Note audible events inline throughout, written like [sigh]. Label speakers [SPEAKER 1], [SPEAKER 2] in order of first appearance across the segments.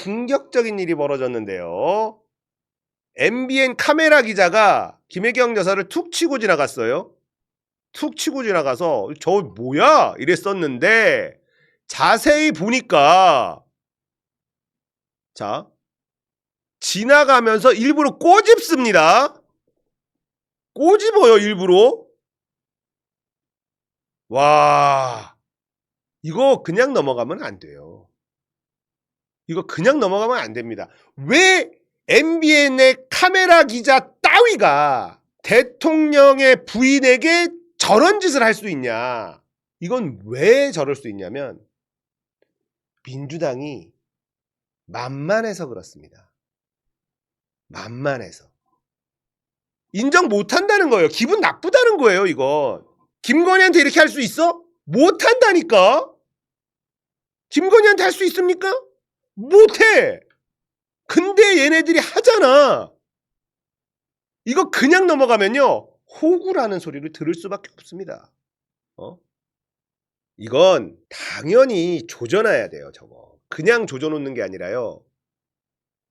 [SPEAKER 1] 충격적인 일이 벌어졌는데요. MBN 카메라 기자가 김혜경 여사를 툭 치고 지나갔어요. 툭 치고 지나가서 저 뭐야 이랬었는데 자세히 보니까 자 지나가면서 일부러 꼬집습니다. 꼬집어요 일부러. 와 이거 그냥 넘어가면 안 돼요. 이거 그냥 넘어가면 안 됩니다. 왜 MBN의 카메라 기자 따위가 대통령의 부인에게 저런 짓을 할 수 있냐? 이건 왜 저럴 수 있냐면 민주당이 만만해서 그렇습니다. 만만해서. 인정 못 한다는 거예요. 기분 나쁘다는 거예요, 이건. 김건희한테 이렇게 할 수 있어? 못 한다니까? 김건희한테 할 수 있습니까? 못해! 근데 얘네들이 하잖아! 이거 그냥 넘어가면요, 호구라는 소리를 들을 수밖에 없습니다. 어? 이건 당연히 조져놔야 돼요, 저거. 그냥 조져놓는 게 아니라요.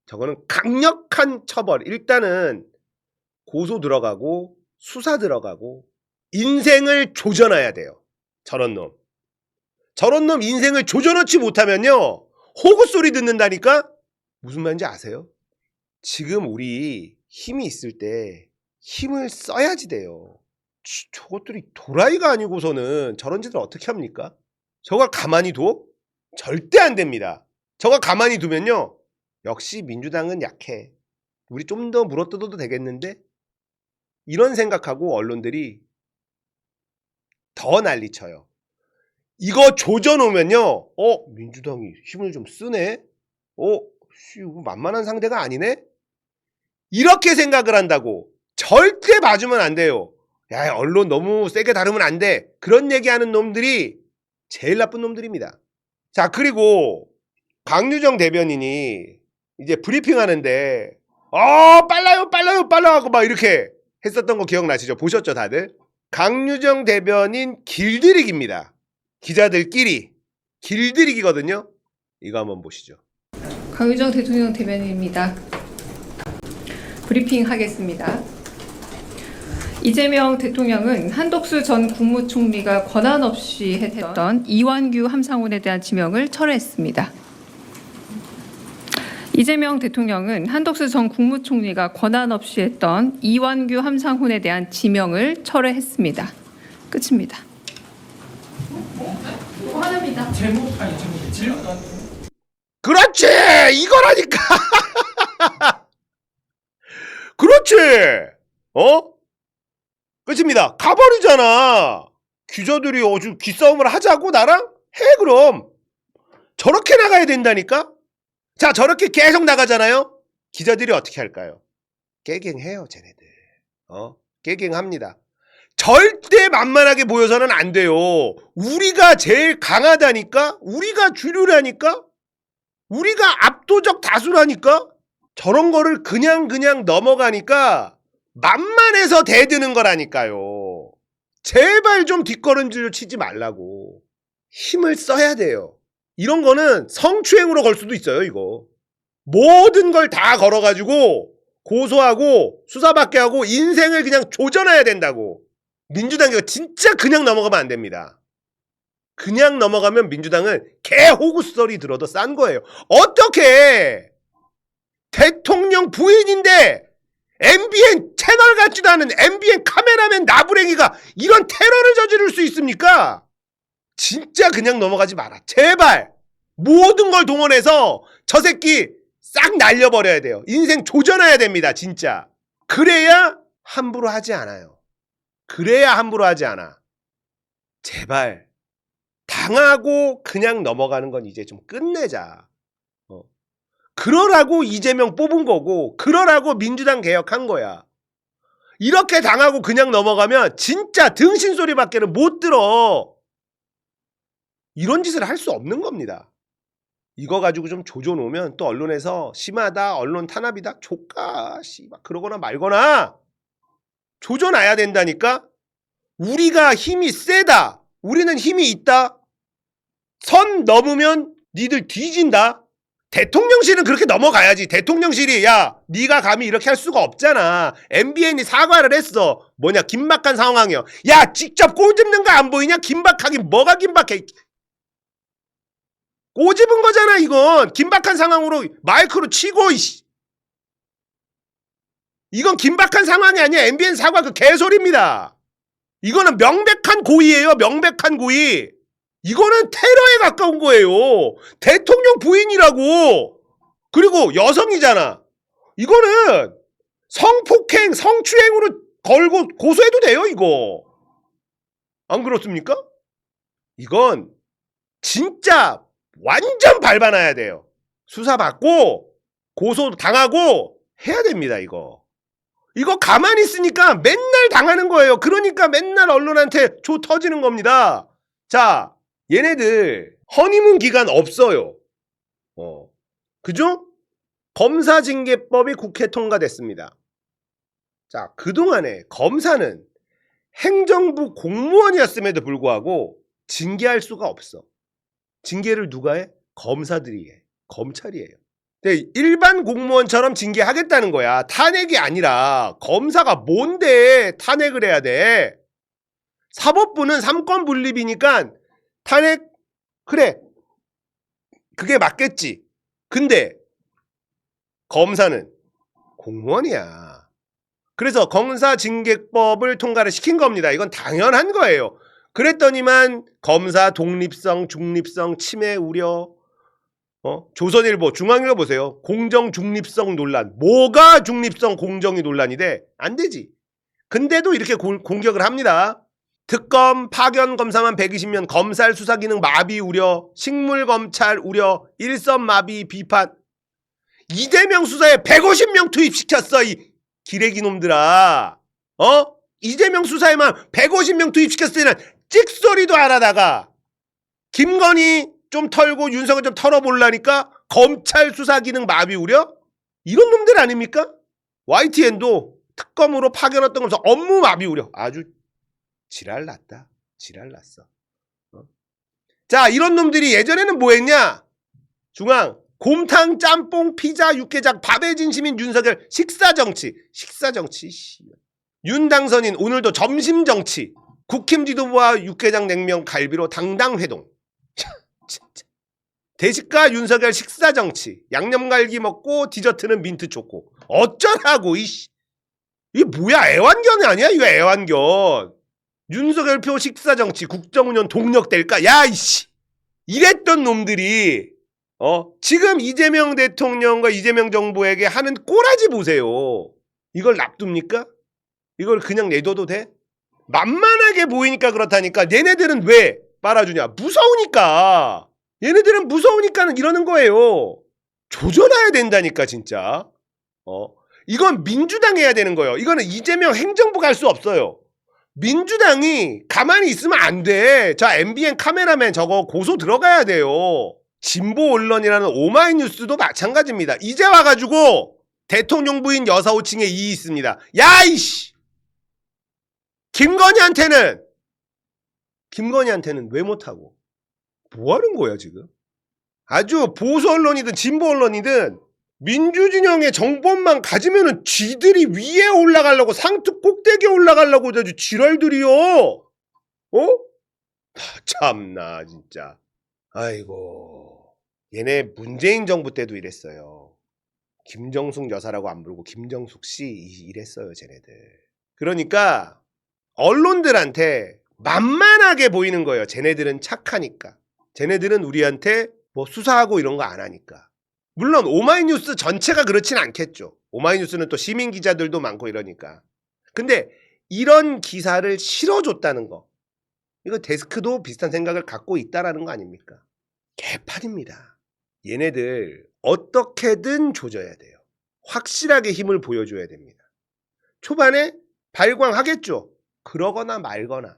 [SPEAKER 1] 저거는 강력한 처벌. 일단은 고소 들어가고 수사 들어가고 인생을 조져놔야 돼요. 저런 놈. 저런 놈 인생을 조져놓지 못하면요. 호구 소리 듣는다니까? 무슨 말인지 아세요? 지금 우리 힘이 있을 때 힘을 써야지 돼요. 치, 저것들이 도라이가 아니고서는 저런 짓을 어떻게 합니까? 저걸 가만히 둬? 절대 안 됩니다. 저거 가만히 두면요. 역시 민주당은 약해. 우리 좀 더 물어뜯어도 되겠는데? 이런 생각하고 언론들이 더 난리쳐요. 이거 조져놓으면요. 어, 민주당이 힘을 좀 쓰네? 어, 씨, 만만한 상대가 아니네? 이렇게 생각을 한다고. 절대 봐주면 안 돼요. 야, 언론 너무 세게 다루면 안 돼. 그런 얘기하는 놈들이 제일 나쁜 놈들입니다. 자, 그리고 강유정 대변인이 이제 브리핑 하는데, 어, 빨라요, 빨라요, 빨라 하고 막 이렇게 했었던 거 기억나시죠? 보셨죠, 다들? 강유정 대변인 길들이기입니다. 기자들끼리 길들이기거든요. 이거 한번 보시죠.
[SPEAKER 2] 강유정 대통령 대변인입니다. 브리핑 하겠습니다. 이재명 대통령은 한덕수 전 국무총리가 권한 없이 했던 이완규 함상훈에 대한 지명을 철회했습니다. 이재명 대통령은 한덕수 전 국무총리가 권한 없이 했던 이완규 함상훈에 대한 지명을 철회했습니다. 끝입니다. 화납니다.
[SPEAKER 3] 제목 아니 제목 질문
[SPEAKER 1] 그렇지! 이거라니까! [laughs] 그렇지! 어? 끝입니다. 가버리잖아! 기자들이 어주 기싸움을 하자고 나랑? 해, 그럼! 저렇게 나가야 된다니까? 자, 저렇게 계속 나가잖아요? 기자들이 어떻게 할까요? 깨갱해요, 쟤네들. 어? 깨갱합니다. 절대 만만하게 보여서는 안 돼요. 우리가 제일 강하다니까? 우리가 주류라니까? 우리가 압도적 다수라니까? 저런 거를 그냥 그냥 넘어가니까 만만해서 대드는 거라니까요. 제발 좀 뒷걸음질로 치지 말라고. 힘을 써야 돼요. 이런 거는 성추행으로 걸 수도 있어요, 이거. 모든 걸 다 걸어가지고 고소하고 수사받게 하고 인생을 그냥 조져놔야 된다고. 민주당 이거 진짜 그냥 넘어가면 안 됩니다. 그냥 넘어가면 민주당은 개호구 소리 들어도 싼 거예요. 어떻게 대통령 부인인데 MBN 채널 같지도 않은 MBN 카메라맨 나부랭이가 이런 테러를 저지를 수 있습니까? 진짜 그냥 넘어가지 마라. 제발 모든 걸 동원해서 저 새끼 싹 날려버려야 돼요. 인생 조져놔야 됩니다. 진짜. 그래야 함부로 하지 않아요. 그래야 함부로 하지 않아. 제발 당하고 그냥 넘어가는 건 이제 좀 끝내자. 어. 그러라고 이재명 뽑은 거고, 그러라고 민주당 개혁한 거야. 이렇게 당하고 그냥 넘어가면 진짜 등신 소리밖에는 못 들어. 이런 짓을 할 수 없는 겁니다. 이거 가지고 좀 조져놓으면 또 언론에서 심하다, 언론 탄압이다, 조까, 씨발, 그러거나 말거나 조져놔야 된다니까? 우리가 힘이 세다. 우리는 힘이 있다. 선 넘으면 니들 뒤진다. 대통령실은 그렇게 넘어가야지. 대통령실이 야, 네가 감히 이렇게 할 수가 없잖아. MBN이 사과를 했어. 뭐냐? 긴박한 상황이요. 야, 직접 꼬집는 거 안 보이냐? 긴박하긴 뭐가 긴박해? 꼬집은 거잖아, 이건. 긴박한 상황으로 마이크로 치고 이씨. 이건 긴박한 상황이 아니야. MBN 사과 그 개소리입니다. 이거는 명백한 고의예요. 명백한 고의. 이거는 테러에 가까운 거예요. 대통령 부인이라고. 그리고 여성이잖아. 이거는 성폭행, 성추행으로 걸고 고소해도 돼요, 이거. 안 그렇습니까? 이건 진짜 완전 밟아놔야 돼요. 수사받고 고소 당하고 해야 됩니다, 이거. 이거 가만히 있으니까 맨날 당하는 거예요. 그러니까 맨날 언론한테 조 터지는 겁니다. 자, 얘네들 허니문 기간 없어요. 어. 그죠? 검사징계법이 국회 통과됐습니다. 자, 그동안에 검사는 행정부 공무원이었음에도 불구하고 징계할 수가 없어. 징계를 누가 해? 검사들이 해. 검찰이에요. 근데 일반 공무원처럼 징계하겠다는 거야. 탄핵이 아니라 검사가 뭔데 탄핵을 해야 돼? 사법부는 삼권 분립이니까 탄핵 그래 그게 맞겠지. 근데 검사는 공무원이야. 그래서 검사징계법을 통과를 시킨 겁니다. 이건 당연한 거예요. 그랬더니만 검사 독립성, 중립성, 침해 우려, 어? 조선일보, 중앙일보 보세요. 공정 중립성 논란. 뭐가 중립성, 공정이 논란이 돼? 안 되지. 근데도 이렇게 고- 공격을 합니다. 특검 파견 검사만 120명, 검찰 수사 기능 마비 우려, 식물 검찰 우려, 일선 마비 비판. 이재명 수사에 150명 투입시켰어 이 기레기 놈들아. 어? 이재명 수사에만 150명 투입시켰으면 찍소리도 안 하다가 김건희 좀 털고 윤석열 좀 털어볼라니까 검찰 수사 기능 마비 우려? 이런 놈들 아닙니까? YTN도 특검으로 파견했던 거면서 업무 마비 우려. 아주 지랄 났다. 지랄 났어. 어? 자, 이런 놈들이 예전에는 뭐 했냐? 중앙, 곰탕, 짬뽕, 피자, 육개장, 밥의 진심인 윤석열, 식사 정치. 식사 정치, 씨. 윤 당선인, 오늘도 점심 정치. 국힘 지도부와 육개장 냉면 갈비로 당당 회동. 대식가 윤석열 식사 정치. 양념갈기 먹고 디저트는 민트 초코. 어쩌라고, 이씨. 이게 뭐야, 애완견이 아니야? 이거 애완견. 윤석열 표 식사 정치 국정운영 동력될까? 야 이씨 이랬던 놈들이 어 지금 이재명 대통령과 이재명 정부에게 하는 꼬라지 보세요. 이걸 납둡니까? 이걸 그냥 내둬도 돼? 만만하게 보이니까 그렇다니까 얘네들은 왜 빨아주냐? 무서우니까 얘네들은 무서우니까는 이러는 거예요. 조져놔야 된다니까 진짜. 어 이건 민주당 해야 되는 거예요. 이거는 이재명 행정부가 할수 없어요. 민주당이 가만히 있으면 안 돼. 자, MBN 카메라맨 저거 고소 들어가야 돼요. 진보 언론이라는 오마이뉴스도 마찬가지입니다. 이제 와가지고 대통령 부인 여사 호칭에 이의 있습니다. 야, 이씨! 김건희한테는, 김건희한테는 왜 못하고? 뭐 하는 거야, 지금? 아주 보수 언론이든 진보 언론이든 민주진영의 정권만 가지면은 쥐들이 위에 올라가려고 상투 꼭대기에 올라가려고 아주 지랄들이요. 어? 아, 참나 진짜. 아이고. 얘네 문재인 정부 때도 이랬어요. 김정숙 여사라고 안 부르고 김정숙 씨 이- 이랬어요, 쟤네들. 그러니까 언론들한테 만만하게 보이는 거예요. 쟤네들은 착하니까. 쟤네들은 우리한테 뭐 수사하고 이런 거 안 하니까. 물론 오마이뉴스 전체가 그렇진 않겠죠. 오마이뉴스는 또 시민 기자들도 많고 이러니까. 근데 이런 기사를 실어줬다는 거. 이거 데스크도 비슷한 생각을 갖고 있다라는 거 아닙니까? 개판입니다. 얘네들 어떻게든 조져야 돼요. 확실하게 힘을 보여줘야 됩니다. 초반에 발광하겠죠. 그러거나 말거나.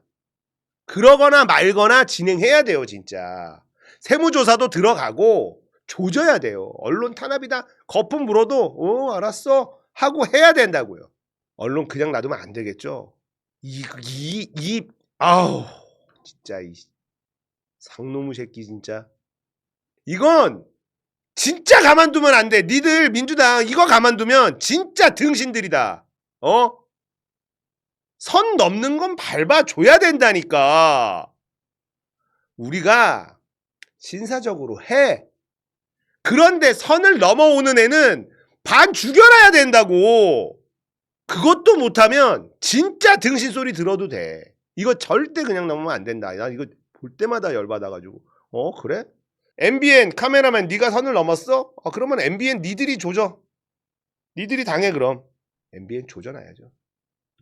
[SPEAKER 1] 그러거나 말거나 진행해야 돼요, 진짜. 세무조사도 들어가고 조져야 돼요. 언론 탄압이다. 거품 물어도 어 알았어 하고 해야 된다고요. 언론 그냥 놔두면 안 되겠죠. 이 이 이 아우 진짜 이 상놈의 새끼 진짜 이건 진짜 가만두면 안 돼. 니들 민주당 이거 가만두면 진짜 등신들이다. 어? 선 넘는 건 밟아줘야 된다니까. 우리가 신사적으로 해. 그런데 선을 넘어오는 애는 반 죽여놔야 된다고. 그것도 못하면 진짜 등신 소리 들어도 돼. 이거 절대 그냥 넘으면 안 된다. 나 이거 볼 때마다 열받아가지고. 어 그래? MBN 카메라맨 네가 선을 넘었어? 어, 그러면 MBN 니들이 조져. 니들이 당해 그럼. MBN 조져놔야죠.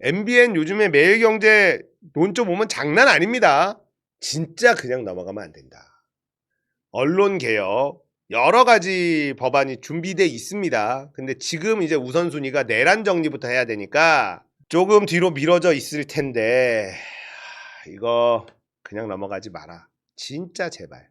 [SPEAKER 1] MBN 요즘에 매일경제 논조 보면 장난 아닙니다. 진짜 그냥 넘어가면 안 된다. 언론 개혁 여러 가지 법안이 준비돼 있습니다. 근데 지금 이제 우선순위가 내란 정리부터 해야 되니까 조금 뒤로 미뤄져 있을 텐데 하, 이거 그냥 넘어가지 마라. 진짜 제발.